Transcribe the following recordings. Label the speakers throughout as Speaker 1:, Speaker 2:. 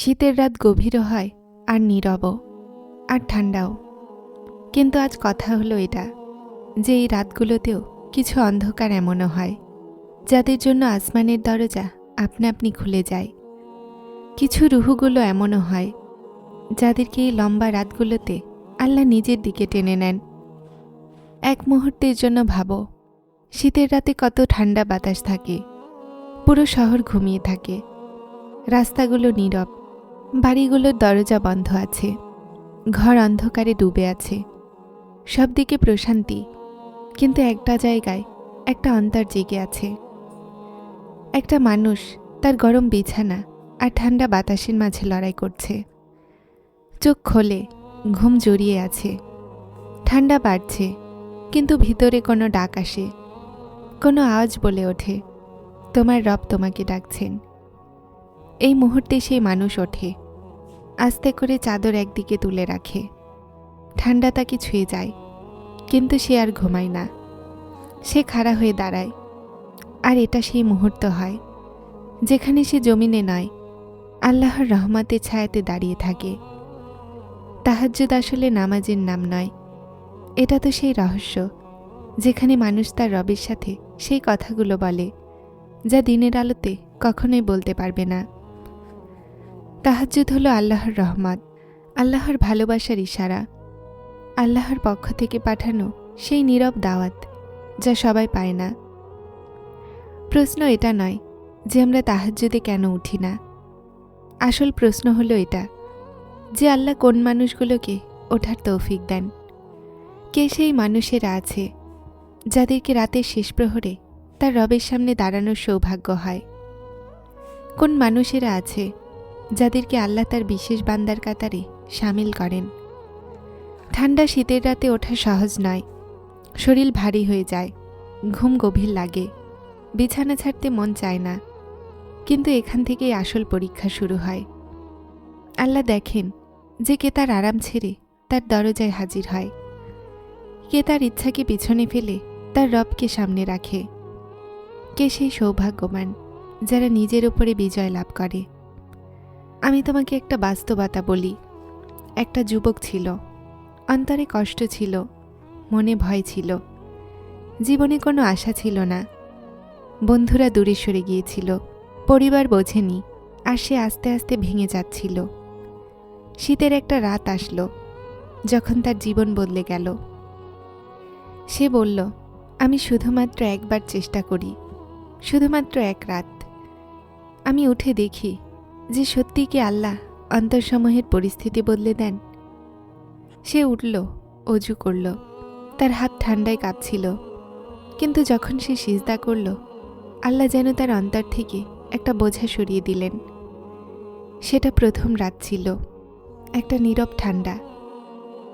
Speaker 1: শীতের রাত গভীরও হয় আর নীরবও আর ঠান্ডাও। কিন্তু আজ কথা হলো এটা, যে এই রাতগুলোতেও কিছু অন্ধকার এমনও হয়, যাদের জন্য আসমানের দরজা আপনা আপনি খুলে যায়। কিছু রুহুগুলো এমনও হয়, যাদেরকে এই লম্বা রাতগুলোতে আল্লাহ নিজের দিকে টেনে নেন। এক মুহূর্তের জন্য ভাবো, শীতের রাতে কত ঠান্ডা বাতাস থাকে, পুরো শহর ঘুমিয়ে থাকে, রাস্তাগুলো নীরব। বাড়িগুলোর দরজা বন্ধ আছে। ঘর অন্ধকারে ডুবে আছে। সব দিকে প্রশান্তি। কিন্তু একটা জায়গায় একটা অন্তর জেগে আছে। একটা মানুষ তার গরম বিছানা আর ঠান্ডা বাতাসের মাঝে লড়াই করছে। চোখ খোলে, ঘুম জড়িয়ে আছে। ঠান্ডা বাড়ছে, কিন্তু ভিতরে কোনো ডাক আসে। কোনো আওয়াজ বলে ওঠে, তোমার রব তোমাকে ডাকছেন। এই মুহূর্তে সেই মানুষ ওঠে। আস্তে করে চাদর একদিকে তুলে রাখে। ঠান্ডা তাকে ছুঁয়ে যায়, কিন্তু সে আর ঘুমায় না। সে খাড়া হয়ে দাঁড়ায়। আর এটা সেই মুহূর্ত হয়, যেখানে সে জমিনে নয়, আল্লাহর রহমতের ছায়াতে দাঁড়িয়ে থাকে। তাহাজ্জুদ আসলে নামাজের নাম নয়। এটা তো সেই রহস্য, যেখানে মানুষ তার রবের সাথে সেই কথাগুলো বলে, যা দিনের আলোতে কখনোই বলতে পারবে না। তাহাজ্জুদ হলো আল্লাহর রহমত, আল্লাহর ভালোবাসার ইশারা। আল্লাহর পক্ষ থেকে পাঠানো সেই নীরব দাওয়াত যা সবাই পায় না। প্রশ্ন এটা নয় যে আমরা তাহাজ্জুদে কেন উঠি না। আসল প্রশ্ন হলো এটা যে আল্লাহ কোন মানুষগুলোকে ওঠার তৌফিক দেন। কে সেই মানুষেরা আছে যাদেরকে রাতের শেষ প্রহরে তার রবের সামনে দাঁড়ানোর সৌভাগ্য হয়? কোন মানুষেরা আছে যাদেরকে আল্লাহ তার বিশেষ বান্দার কাতারে সামিল করেন। ঠান্ডা শীতের রাতে ওঠা সহজ নয়। শরীর ভারী হয়ে যায়, ঘুম গভীর লাগে, বিছানা ছাড়তে মন চায় না। কিন্তু এখান থেকেই আসল পরীক্ষা শুরু হয়। আল্লাহ দেখেন যে কে তার আরাম ছেড়ে তার দরজায় হাজির হয়। কে তার ইচ্ছাকে পিছনে ফেলে তার রবকে সামনে রাখে। কে সেই সৌভাগ্যবান যারা নিজের ওপরে বিজয় লাভ করে। আমি তোমাকে একটা বাস্তবতা বলি। একটা যুবক ছিল। অন্তরে কষ্ট ছিল। মনে ভয় ছিল। জীবনে কোনো আশা ছিল না। বন্ধুরা দূরে সরে গিয়েছিল। পরিবার বোঝেনি। আর সে আস্তে আস্তে ভেঙে যাচ্ছিল। শীতের একটা রাত আসলো। যখন তার জীবন বদলে গেল। সে বলল, আমি শুধুমাত্র একবার চেষ্টা করি। শুধুমাত্র এক রাত। আমি উঠে দেখি যে সত্যি কি আল্লাহ অন্তরসমূহের পরিস্থিতি বদলে দেন? সে উঠল, অজু করল, তার হাত ঠান্ডায় কাঁপছিল। কিন্তু যখন সে সিজদা করল, আল্লাহ যেন তার অন্তর থেকে একটা বোঝা সরিয়ে দিলেন। সেটা প্রথম রাত ছিল, একটা নীরব ঠান্ডা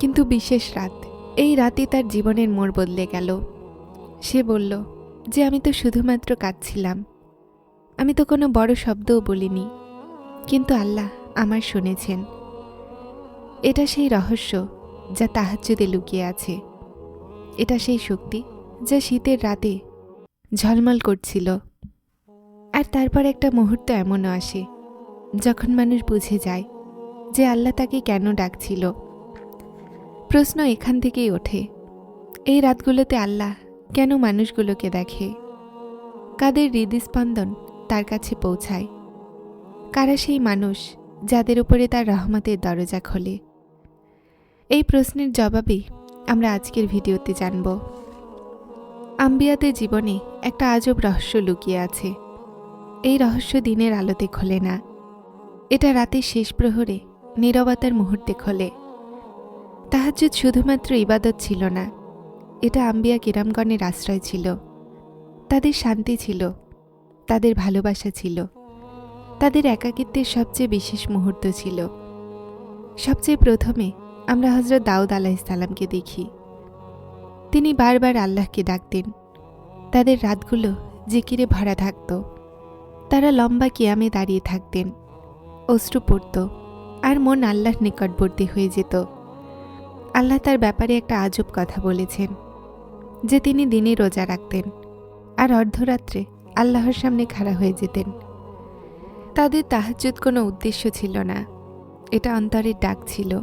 Speaker 1: কিন্তু বিশেষ রাত, এই রাতে তার জীবনের মোড় বদলে গেল। সে বলল, যে আমি তো শুধুমাত্র কাঁদছিলাম। আমি তো কোনো বড় শব্দও বলিনি। কিন্তু আল্লাহ আমার শুনেছেন। এটা সেই রহস্য যা তাহাজ্জুদে লুকিয়ে আছে। এটা সেই শক্তি যা শীতের রাতে ঝলমল করছিল। আর তারপর একটা মুহূর্ত এমনও আসে, যখন মানুষ বুঝে যায় যে আল্লাহ তাকে কেন ডাকছিল। প্রশ্ন এখান থেকেই ওঠে, এই রাতগুলোতে আল্লাহ কেন মানুষগুলোকে দেখে? কাদের হৃদস্পন্দন তার কাছে পৌঁছায়? কারা সেই মানুষ যাদের উপরে তার রহমতের দরজা খোলে? এই প্রশ্নের জবাবে আমরা আজকের ভিডিওতে জানব। আম্বিয়াদের জীবনে একটা আজব রহস্য লুকিয়ে আছে। এই রহস্য দিনের আলোতে খোলে না। এটা রাতের শেষ প্রহরে নীরবতার মুহূর্তে খোলে। তাহাজ্জুদ শুধুমাত্র ইবাদত ছিল না, এটা আম্বিয়া কিরামগণের আশ্রয় ছিল। তাদের শান্তি ছিল, তাদের ভালোবাসা ছিল। তাদের একাকিত্বের সবচেয়ে বিশেষ মুহূর্ত ছিল। সবচেয়ে প্রথমে আমরা হজরত দাউদ আলাহিসাল্লামকে দেখি। তিনি বারবার আল্লাহকে ডাকতেন। তাদের রাতগুলো জিকিরে ভরা থাকত। তারা লম্বা কিয়ামে দাঁড়িয়ে থাকতেন। অশ্রু পড়ত আর মন আল্লাহর নিকটবর্তী হয়ে যেত। আল্লাহ তার ব্যাপারে একটা আজব কথা বলেছেন, যে তিনি দিনে রোজা রাখতেন আর অর্ধরাত্রে আল্লাহর সামনে খাড়া হয়ে যেতেন। তাদের তাহাজ্জুদ কোনো উদ্দেশ্য ছিল না। এটা অন্তরের ডাক ছিল।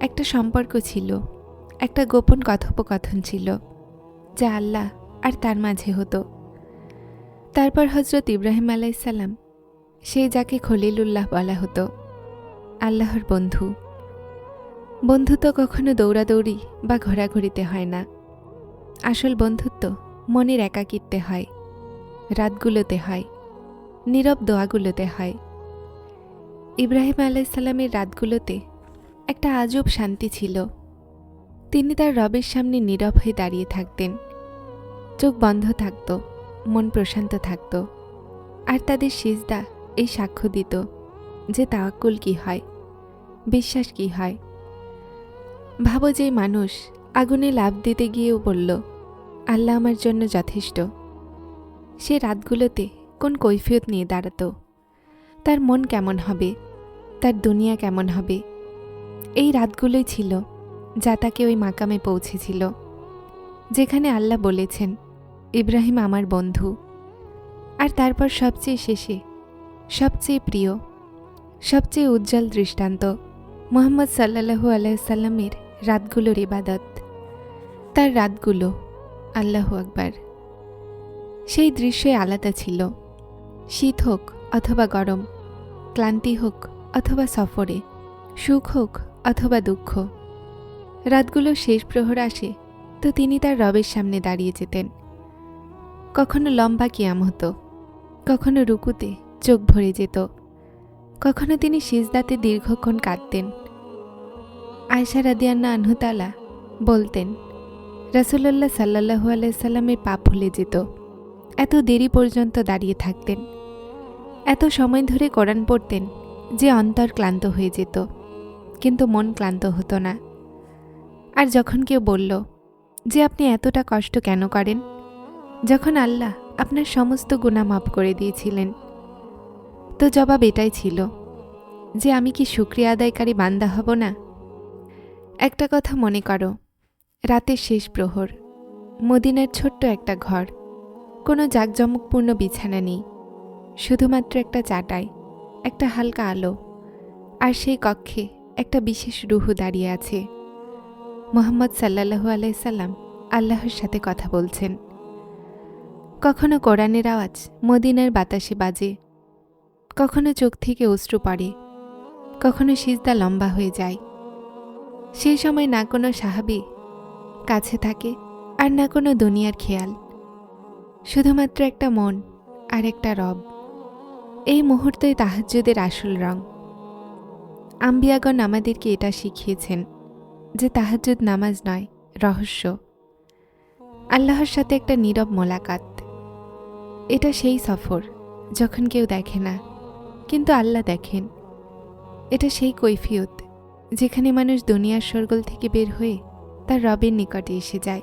Speaker 1: একটা সম্পর্ক ছিল। একটা গোপন কথোপকথন ছিল যা আল্লাহ আর তার মাঝে হতো। তারপর হজরত ইব্রাহিম আলাইসাল্লাম সেই যাকে খলিলুল্লাহ বলা হতো, আল্লাহর বন্ধু। বন্ধুত্ব কখনো দৌড়াদৌড়ি বা ঘোরাঘুরিতে হয় না। আসল বন্ধুত্ব মনের একাকিত্বে হয়, রাতগুলোতে হয়। নীরব দোয়াগুলোতে হয়। ইব্রাহিম আলাইসাল্লামের রাতগুলোতে একটা আজব শান্তি ছিল। তিনি তার রবের সামনে নীরব হয়ে দাঁড়িয়ে থাকতেন। চোখ বন্ধ থাকত, মন প্রশান্ত থাকত, আর তাদের সিজদা এই সাক্ষ্য দিত যে তাওয়াক্কুল কি হয়, বিশ্বাস কি হয়। ভাবো যে মানুষ আগুনে লাভ দিতে গিয়েও বলল, আল্লাহ আমার জন্য যথেষ্ট। সে রাতগুলোতে কোন কৈফিয়ত নিয়ে দাঁড়াতো? তার মন কেমন হবে? তার দুনিয়া কেমন হবে? এই রাতগুলোই ছিল যা তাকে ওই মাকামে পৌঁছেছিল। যেখানে আল্লাহ বলেছেন, ইব্রাহিম আমার বন্ধু। আর তারপর সবচেয়ে শেষে, সবচেয়ে প্রিয়, সবচেয়ে উজ্জ্বল দৃষ্টান্ত মোহাম্মদ সাল্লাহু আলাইসাল্লামের রাতগুলোর ইবাদত। তার রাতগুলো আল্লাহ আকবার। সেই দৃশ্যই আলাদা ছিল। শীত হোক অথবা গরম, ক্লান্তি হোক অথবা সফরে, সুখ হোক অথবা দুঃখ। রাতগুলো শেষ প্রহর আসে তো তিনি তার রবের সামনে দাঁড়িয়ে যেতেন। কখনো লম্বা কিয়াম হতো, কখনো রুকুতে চোখ ভরে যেত, কখনো তিনি সিজদাতে দীর্ঘক্ষণ কাঁদতেন। আয়সা রাদিয়ান্না আনহুতালা বলতেন রাসুল্লাহ সাল্লাহু আলাইসাল্লামের পা ফুলে যেত, এত দেরি পর্যন্ত দাঁড়িয়ে থাকতেন। এত সময় ধরে কোরআন পড়তেন যে অন্তর ক্লান্ত হয়ে যেত, কিন্তু মন ক্লান্ত হতো না। আর যখন কেউ বলল, যে আপনি এতটা কষ্ট কেন করেন? যখন আল্লাহ আপনার সমস্ত গুণা মাফ করে দিয়েছিলেন, তো জবাব এটাই ছিল যে আমি কি শুক্রিয়া আদায়কারী বান্দা হব না? একটা কথা মনে করো, রাতের শেষ প্রহর, মদিনার ছোট্ট একটা ঘর, কোনো জাঁকজমকপূর্ণ বিছানা নেই। শুধুমাত্র একটা চাটাই, একটা হালকা আলো, আর সেই কক্ষে একটা বিশেষ রুহু দাঁড়িয়ে আছে। মোহাম্মদ সাল্লাহু আলাইসাল্লাম আল্লাহর সাথে কথা বলছেন। কখনো কোরআনের আওয়াজ মদিনার বাতাসে বাজে, কখনো চোখ থেকে অশ্রু পড়ে, কখনো সিজদা লম্বা হয়ে যায়। সেই সময় না কোনো সাহাবি কাছে থাকে আর না কোনো দুনিয়ার খেয়াল। শুধুমাত্র একটা মন আর একটা রব। এই মুহূর্তেই তাহাজ্জুদের আসল রং। আম্বিয়াগণ আমাদেরকে এটা শিখিয়েছেন যে তাহাজ্জুদ নামাজ নয়, রহস্য। আল্লাহর সাথে একটা নীরব মোলাকাত। এটা সেই সফর, যখন কেউ দেখে না, কিন্তু আল্লাহ দেখেন। এটা সেই কৈফিয়ত, যেখানে মানুষ দুনিয়ার সরগোল থেকে বের হয়ে তার রবের নিকটে এসে যায়।